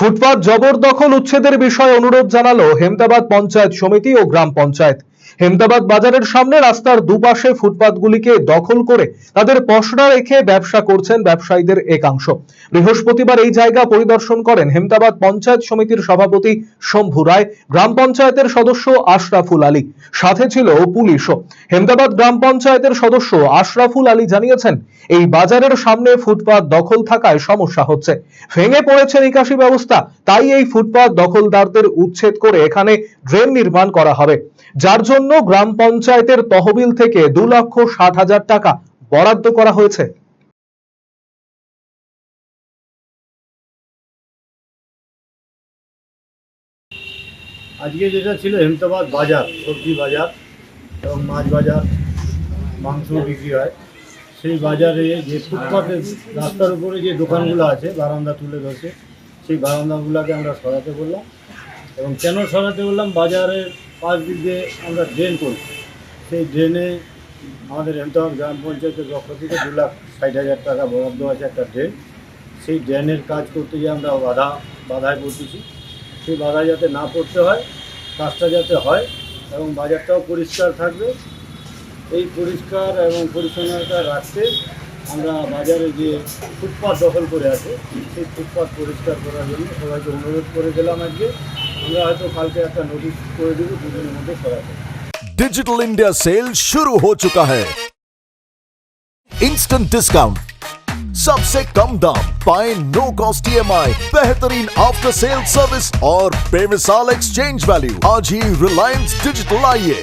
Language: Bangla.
ফুটপাত জবরদখল উচ্ছেদের বিষয়ে অনুরোধ জানালো হেমদাবাদ পঞ্চায়েত সমিতি ও গ্রাম পঞ্চায়েত। হেমতাবাদ বাজারের সামনে রাস্তার দুপাশে ফুটপাতগুলিকে দখল করে তাদের পসরা রেখে ব্যবসা করছেন ব্যবসায়ীদের একাংশ। বৃহস্পতিবার এই জায়গা পরিদর্শন করেন হেমতাবাদ পঞ্চায়েত সমিতির সভাপতি শম্ভু রায়, গ্রাম পঞ্চায়েতের সদস্য আশরাফুল আলী, সাথে ছিল পুলিশও। হেমদাবাদ গ্রাম পঞ্চায়েতের সদস্য আশরাফুল আলী জানিয়েছেন, এই বাজারের সামনে ফুটপাত দখল থাকায় সমস্যা হচ্ছে। ভেঙে পড়েছে নিকাশি ব্যবস্থা, তাই এই ফুটপাত দখলদারদের উচ্ছেদ করে এখানে ড্রেন নির্মাণ করা হবে। যার জন্য গ্রাম পঞ্চায়েতের তহবিল থেকে দু লক্ষ ষাট হাজার টাকা বরাদ্দ করা হয়েছে। আজকে যেটা ছিল হেমতাবাদ বাজার, সবজি বাজার এবং মাছ বাজার, মাংস বিক্রি হয়। সেই বাজারে যে ফুটপাতে রাস্তার উপরে যে দোকানগুলো আছে, বারান্দা তুলে ধরছে, সেই বারান্দাগুলোকে আমরা সরাতে বললাম এবং কেন সরাতে বললাম? বাজারের পাশ দিক দিয়ে আমরা ড্রেন করছি সেই ড্রেনে আমাদের হেমতাবাদ গ্রাম পঞ্চায়েতের পক্ষ থেকে দু লাখ ষাট হাজার টাকা বরাদ্দ আছে একটা ড্রেন সেই ড্রেনের কাজ করতে গিয়ে আমরা বাধা, বাধায় পড়তেছি। সেই বাধা যাতে না পড়তে হয়, কাজটা যাতে হয় এবং বাজারটাও পরিষ্কার থাকবে। এই পরিষ্কার এবং পরিচ্ছন্নতা রাখতে আমরা বাজারে যে ফুটপাত দখল করে আছে। সেই ফুটপাত পরিষ্কার করার জন্য সবাইকে অনুরোধ করে গেলাম আজকে। আমরা হয়তো কালকে একটা নোটিশ করে দেবো দুদিনের মধ্যে সরাতে डिजिटल इंडिया सेल शुरू हो चुका है इंस्टेंट डिस्काउंट सबसे कम दाम पाए नो कॉस्ट ईएमआई बेहतरीन आफ्टर सेल सर्विस और बेमिसाल एक्सचेंज वैल्यू आज ही रिलायंस डिजिटल आइए